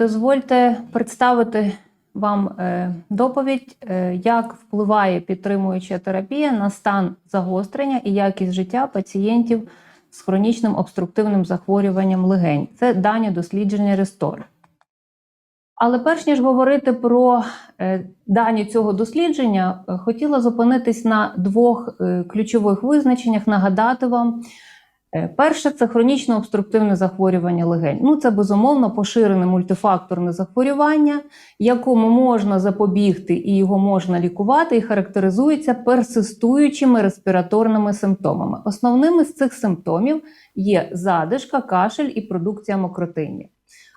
Дозвольте представити вам е, доповідь, е, як впливає підтримуюча терапія на стан загострення і якість життя пацієнтів з хронічним обструктивним захворюванням легень. Це дані дослідження Restore. Але перш ніж говорити про е, дані цього дослідження, хотіла зупинитись на двох ключових визначеннях, нагадати вам. Е, Перше це хронічне обструктивне захворювання легень. Ну, це безумовно поширене мультифакторне захворювання, якому можна запобігти і його можна лікувати, і характеризується персистуючими респіраторними симптомами. Основними з цих симптомів є задишка, кашель і продукція мокротиння,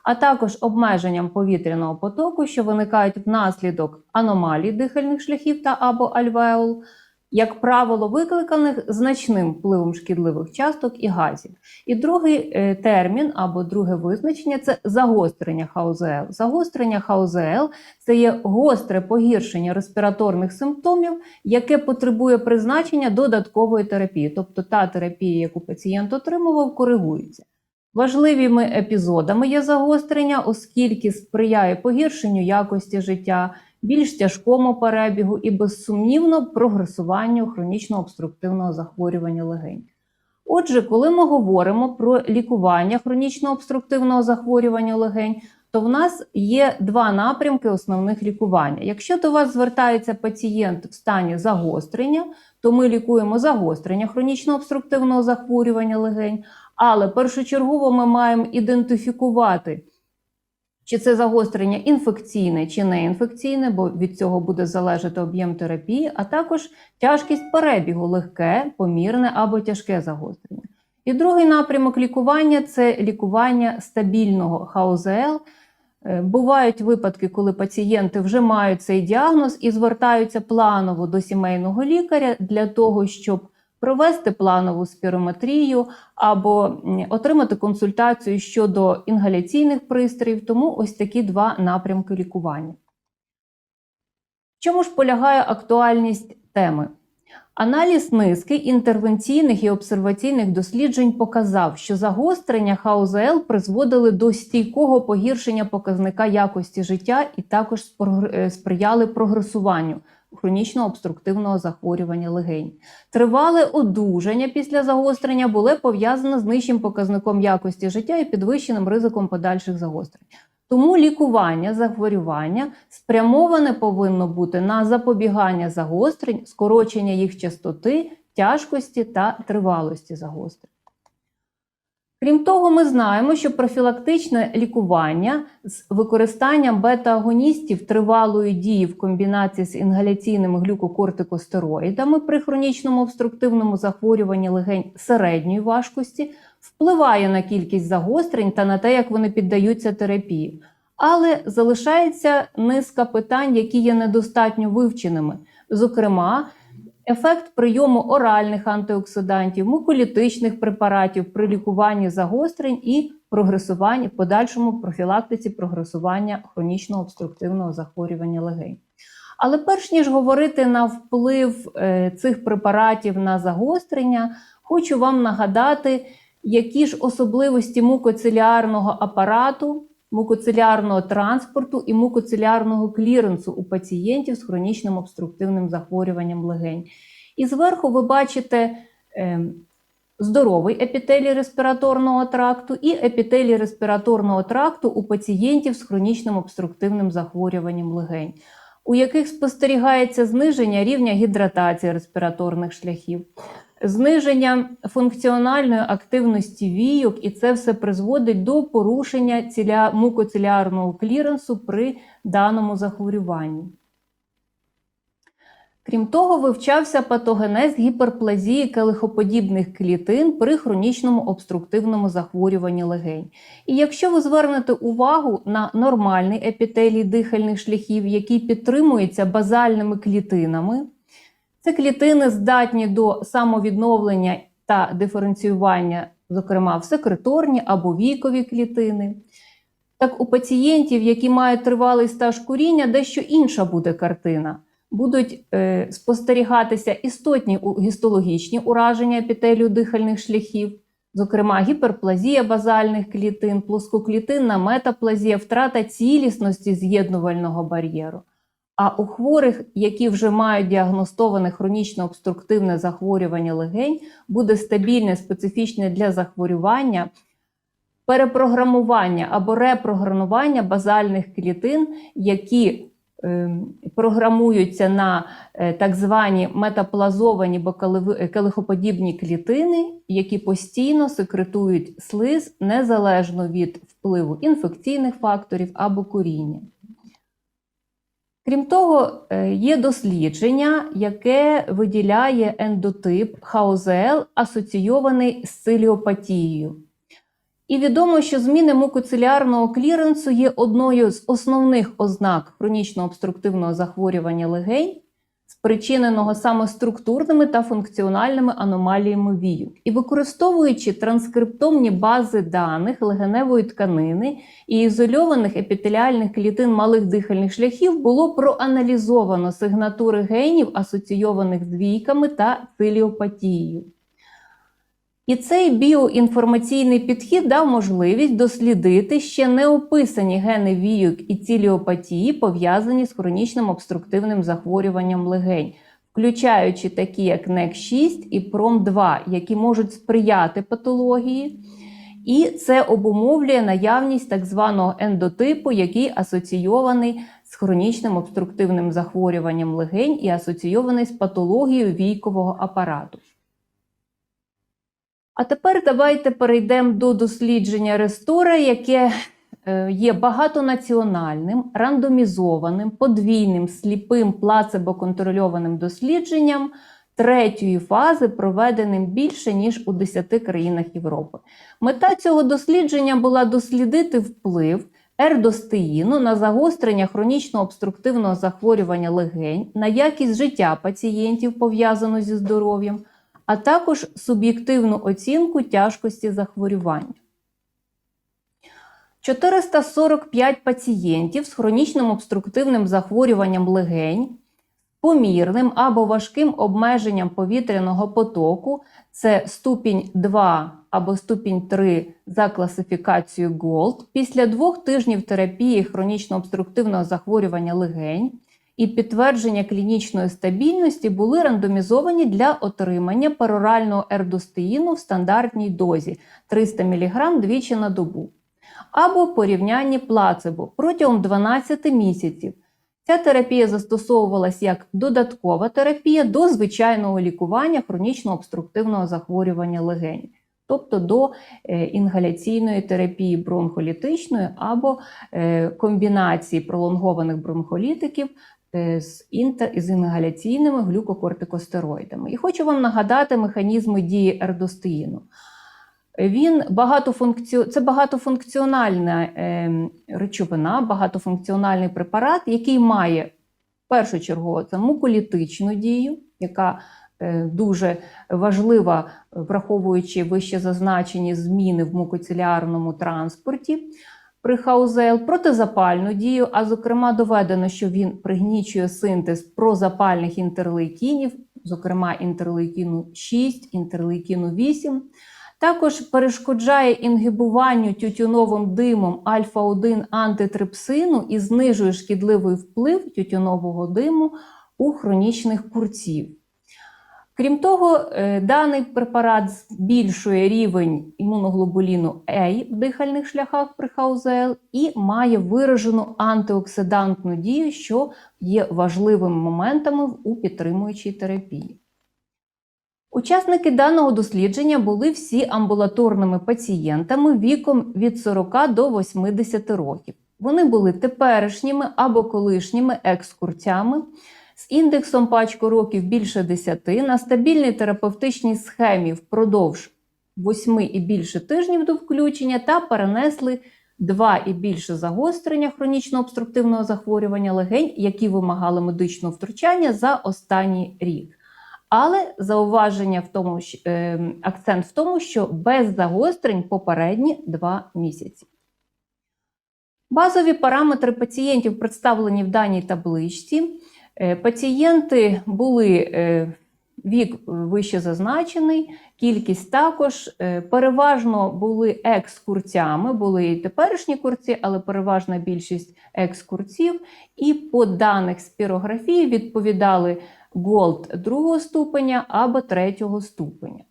а також обмеженням повітряного потоку, що виникають внаслідок аномалій дихальних шляхів та або альвеол, як правило, викликаних значним впливом шкідливих часток і газів. І другий е, термін або друге визначення це загострення ХОЗЛ. Загострення ХОЗЛ це є гостре погіршення респіраторних симптомів, яке потребує призначення додаткової терапії, тобто та терапія, яку пацієнт отримував, коригується. Важливими епізодами є загострення, оскільки сприяє погіршенню якості життя, більш тяжкому перебігу і безсумнівно прогресуванню хронічного обструктивного захворювання легень. Отже, коли ми говоримо про лікування хронічного обструктивного захворювання легень, то в нас є два напрямки основних лікування. Якщо до вас звертається пацієнт в стані загострення, то ми лікуємо загострення хронічного обструктивного захворювання легень, але першочергово ми маємо ідентифікувати, чи це загострення інфекційне чи неінфекційне, бо від цього буде залежати об'єм терапії, а також тяжкість перебігу легке, помірне або тяжке загострення. І другий напрямок лікування це лікування стабільного ХОЗЛ. Е, Бувають випадки, коли пацієнти вже мають цей діагноз і звертаються планово до сімейного лікаря для того, щоб провести планову спірометрію або отримати консультацію щодо інгаляційних пристроїв. Тому ось такі два напрямки лікування. В чому ж полягає актуальність теми? Аналіз низки інтервенційних і обсерваційних досліджень показав, що загострення ХОЗЛ призводили до стійкого погіршення показника якості життя і також е, сприяли прогресуванню хронічного обструктивного захворювання легень. Тривале одужання після загострення було пов'язане з нижчим показником якості життя і підвищеним ризиком подальших загострень. Тому лікування захворювання спрямоване повинно бути на запобігання загострень, скорочення їх частоти, тяжкості та тривалості загострень. Крім того, ми знаємо, що профілактичне лікування з використанням бета-агоністів тривалої дії в комбінації з інгаляційними глюкокортикостероїдами при хронічному обструктивному захворюванні легень середньої важкості впливає на кількість загострень та на те, як вони піддаються терапії. Але залишається низка питань, які є недостатньо вивченими. Зокрема, ефект прийому оральних антиоксидантів, муколітичних препаратів при лікуванні загострень і прогресуванні, подальшому профілактиці прогресування хронічного обструктивного захворювання легень. Але перш ніж говорити на вплив е, цих препаратів на загострення, хочу вам нагадати, які ж особливості мукоциліарного апарату, мукоциліарного транспорту і мукоциліарного кліренсу у пацієнтів з хронічним обструктивним захворюванням легень. І зверху ви бачите е, здоровий епітелій респіраторного тракту і епітелій респіраторного тракту у пацієнтів з хронічним обструктивним захворюванням легень, у яких спостерігається зниження рівня гідратації респіраторних шляхів зниження функціональної активності війок, і це все призводить до порушення ціля... мукоциліарного кліренсу при даному захворюванні. Крім того, вивчався патогенез гіперплазії келихоподібних клітин при хронічному обструктивному захворюванні легень. І якщо ви звернете увагу на нормальний епітелій дихальних шляхів, який підтримується базальними клітинами, це клітини здатні до самовідновлення та диференціювання, зокрема в секреторні або вікові клітини. Так у пацієнтів, які мають тривалий стаж куріння, дещо інша буде картина. Будуть е, спостерігатися істотні гістологічні ураження епітелію дихальних шляхів, зокрема гіперплазія базальних клітин, плоскоклітинна метаплазія, втрата цілісності з'єднувального бар'єру. А у хворих, які вже мають діагностоване хронічно обструктивне захворювання легень, буде стабільне специфічне для захворювання перепрограмування або репрограмування базальних клітин, які е, програмуються на е, так звані метаплазовані бокалеви- келихоподібні клітини, які постійно секретують слиз незалежно від впливу інфекційних факторів або куріння. Крім того, е, є дослідження, яке виділяє ендотип ХОЗЛ, асоційований з циліопатією. І відомо, що зміни мукоцилярного кліренсу є одною з основних ознак хронічно обструктивного захворювання легень, спричиненого саме структурними та функціональними аномаліями вію. І використовуючи транскриптомні бази даних легеневої тканини і ізольованих епітеліальних клітин малих дихальних шляхів, було проаналізовано сигнатури генів, асоційованих з двійками та циліопатією. І цей біоінформаційний підхід дав можливість дослідити ще не описані гени війок і ціліопатії, пов'язані з хронічним обструктивним захворюванням легень, включаючи такі, як НЕК6 і ПРОМ2, які можуть сприяти патології. І це обумовлює наявність так званого ендотипу, який асоційований з хронічним обструктивним захворюванням легень і асоційований з патологією війкового апарату. А тепер давайте перейдемо до дослідження Рестора, яке е, є багатонаціональним, рандомізованим, подвійним, сліпим, плацебо-контрольованим дослідженням третьої фази, проведеним більше ніж у 10 країнах Європи. Мета цього дослідження була дослідити вплив ердостеїну на загострення хронічного обструктивного захворювання легень, на якість життя пацієнтів, пов'язану зі здоров'ям а також суб'єктивну оцінку тяжкості захворювання. 445 пацієнтів з хронічним обструктивним захворюванням легень, помірним або важким обмеженням повітряного потоку це ступінь 2 або ступінь 3 за класифікацією GOLD, після двох тижнів терапії хронічно обструктивного захворювання легень і підтвердження клінічної стабільності були рандомізовані для отримання перорального ердостеїну в стандартній дозі 300 мг двічі на добу, або порівнянні плацебо протягом 12 місяців. Ця терапія застосовувалась як додаткова терапія до звичайного лікування хронічного обструктивного захворювання легень, тобто до е, інгаляційної терапії бронхолітичної або е, комбінації пролонгованих бронхолітиків Е, з інтер з інгаляційними глюкокортикостероїдами. І хочу вам нагадати механізми дії ердостеїну. Він багатофункці... Це багатофункціональна речовина, багатофункціональний препарат, який має першочергово це муколітичну дію, яка дуже важлива, враховуючи вище зазначені зміни в мукоцилярному транспорті при хаузел протизапальну дію, а зокрема, доведено, що він пригнічує синтез прозапальних інтерлейкінів, зокрема інтерлейкіну 6, інтерлейкіну 8. Також перешкоджає інгибуванню тютюновим димом альфа-1 антитрипсину і знижує шкідливий вплив тютюнового диму у хронічних курців. Крім того, е, даний препарат збільшує рівень імуноглобуліну А в дихальних шляхах при хаузел і має виражену антиоксидантну дію, що є важливими моментами у підтримуючій терапії. Учасники даного дослідження були всі амбулаторними пацієнтами віком від 40 до 80 років. Вони були теперішніми або колишніми екскурцями з індексом пачку років більше 10 на стабільній терапевтичній схемі впродовж 8 і більше тижнів до включення та перенесли два і більше загострення хронічно обструктивного захворювання легень, які вимагали медичного втручання за останній рік. Але зауваження в тому, е, акцент в тому, що без загострень попередні 2 місяці. Базові параметри пацієнтів представлені в даній табличці. Е, пацієнти були е, вік вище зазначений, кількість також. Е, Переважно були екс-курцями, були і теперішні курці, але переважна більшість екс-курців. І по даних спірографії відповідали Голд другого ступеня або третього ступеня.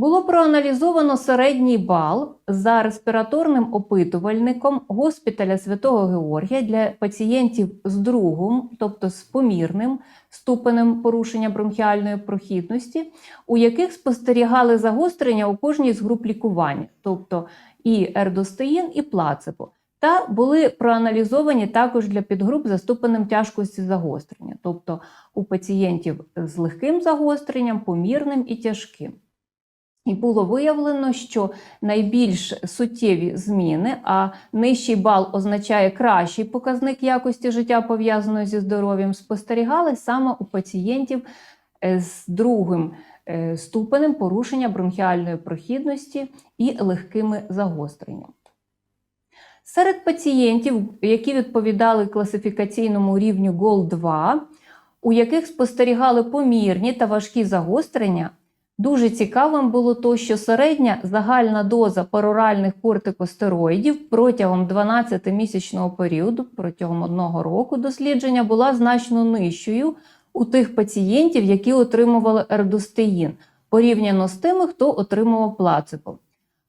Було проаналізовано середній бал за респіраторним опитувальником госпіталя Святого Георгія для пацієнтів з другим, тобто з помірним ступенем порушення бронхіальної прохідності, у яких спостерігали загострення у кожній з груп лікування, тобто і ердостеїн, і плацебо. Та були проаналізовані також для підгруп за ступенем тяжкості загострення, тобто у пацієнтів з легким загостренням, помірним і тяжким. І було виявлено, що найбільш суттєві зміни, а нижчий бал означає кращий показник якості життя, пов'язаної зі здоров'ям, спостерігали саме у пацієнтів е, з другим е, ступенем порушення бронхіальної прохідності і легкими загостреннями. Серед пацієнтів, які відповідали класифікаційному рівню GOL-2, у яких спостерігали помірні та важкі загострення, Дуже цікавим було то, що середня загальна доза пероральних кортикостероїдів протягом 12-місячного періоду, протягом одного року дослідження, була значно нижчою у тих пацієнтів, які отримували ердостеїн, порівняно з тими, хто отримував плацебо.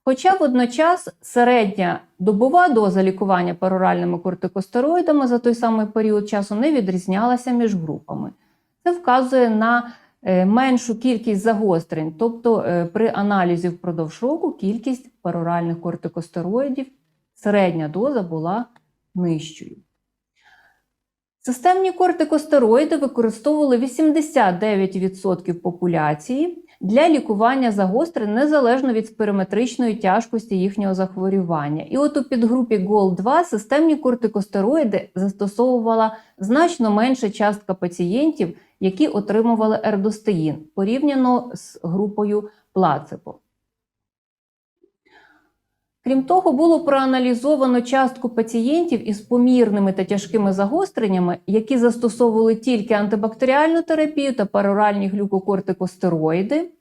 Хоча водночас середня добова доза лікування пероральними кортикостероїдами за той самий період часу не відрізнялася між групами. Це вказує на меншу кількість загострень, тобто е, при аналізі впродовж року кількість пероральних кортикостероїдів, середня доза була нижчою. Системні кортикостероїди використовували 89% популяції для лікування загострень незалежно від спирометричної тяжкості їхнього захворювання. І от у підгрупі GOL2 системні кортикостероїди застосовувала значно менша частка пацієнтів, які отримували ердостеїн порівняно з групою плацебо. Крім того, було проаналізовано частку пацієнтів із помірними та тяжкими загостреннями, які застосовували тільки антибактеріальну терапію та пароральні глюкокортикостероїди.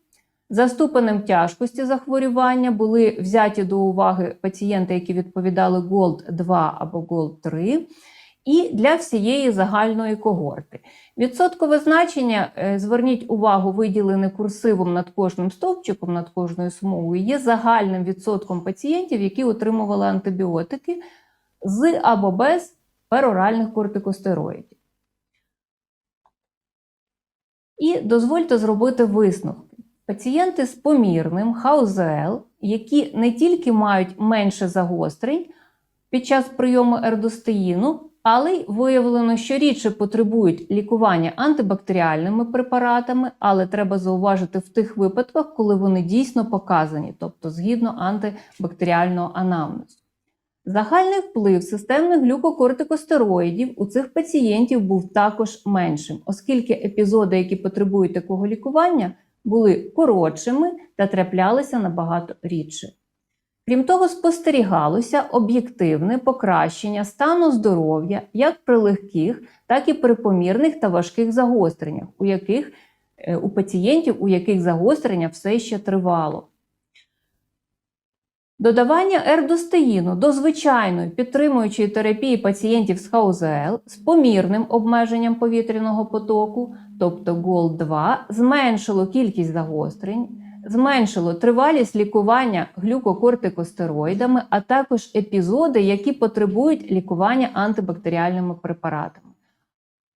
За ступенем тяжкості захворювання були взяті до уваги пацієнти, які відповідали GOLD 2 або GOLD 3 і для всієї загальної когорти. Відсоткове значення, е, зверніть увагу, виділене курсивом над кожним стовпчиком, над кожною смугою, є загальним відсотком пацієнтів, які отримували антибіотики з або без пероральних кортикостероїдів. І дозвольте зробити висновки. Пацієнти з помірним ХАУЗЛ, які не тільки мають менше загострень під час прийому ердостеїну, але й виявлено, що рідше потребують лікування антибактеріальними препаратами, але треба зауважити в тих випадках, коли вони дійсно показані, тобто згідно антибактеріального анамнезу. Загальний вплив системних глюкокортикостероїдів у цих пацієнтів був також меншим, оскільки епізоди, які потребують такого лікування, були коротшими та траплялися набагато рідше. Крім того, спостерігалося об'єктивне покращення стану здоров'я як при легких, так і при помірних та важких загостреннях, у яких е, у пацієнтів, у яких загострення все ще тривало. Додавання ердостеїну до звичайної підтримуючої терапії пацієнтів з ХАУЗЛ з помірним обмеженням повітряного потоку, тобто ГОЛ-2, зменшило кількість загострень зменшило тривалість лікування глюкокортикостероїдами, а також епізоди, які потребують лікування антибактеріальними препаратами.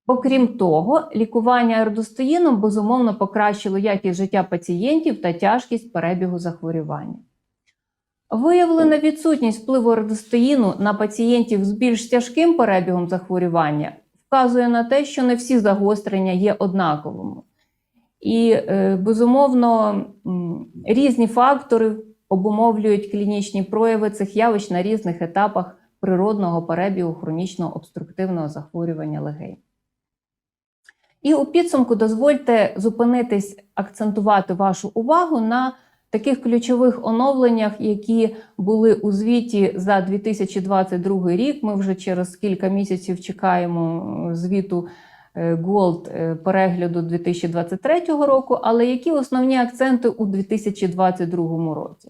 Окрім того, лікування ердостоїном безумовно покращило якість життя пацієнтів та тяжкість перебігу захворювання. Виявлена відсутність впливу ердостоїну на пацієнтів з більш тяжким перебігом захворювання вказує на те, що не всі загострення є однаковими. І, е, безумовно, різні фактори обумовлюють клінічні прояви цих явищ на різних етапах природного перебігу хронічного обструктивного захворювання легень. І у підсумку дозвольте зупинитись, акцентувати вашу увагу на таких ключових оновленнях, які були у звіті за 2022 рік. Ми вже через кілька місяців чекаємо звіту е, Gold е, перегляду 2023 року, але які основні акценти у 2022 році?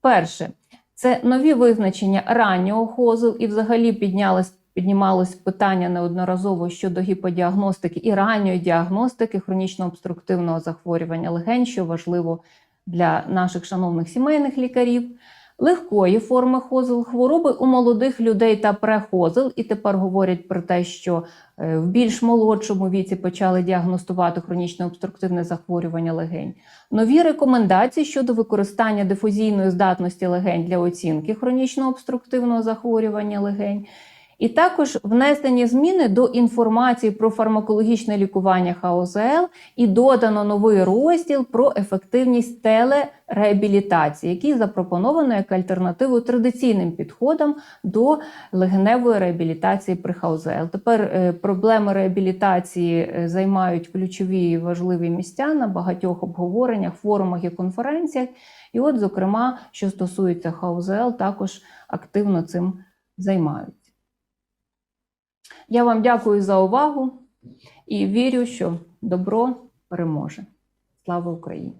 Перше, це нові визначення раннього хозу, і взагалі піднялось, піднімалось питання неодноразово щодо гіподіагностики і ранньої діагностики хронічно-обструктивного захворювання легень, що важливо для наших шановних сімейних лікарів. Легкої форми хозел, хвороби у молодих людей та прехозел. І тепер говорять про те, що е, в більш молодшому віці почали діагностувати хронічне обструктивне захворювання легень. Нові рекомендації щодо використання дифузійної здатності легень для оцінки хронічного обструктивного захворювання легень. І також внесені зміни до інформації про фармакологічне лікування ХОЗЛ і додано новий розділ про ефективність телереабілітації, який запропоновано як альтернативу традиційним підходам до легеневої реабілітації при ХОЗЛ. Тепер е, проблеми реабілітації е, займають ключові і важливі місця на багатьох обговореннях, форумах і конференціях. І, от, зокрема, що стосується ХОЗЛ, також активно цим займаються. Я вам дякую за увагу і вірю, що добро переможе. Слава Україні!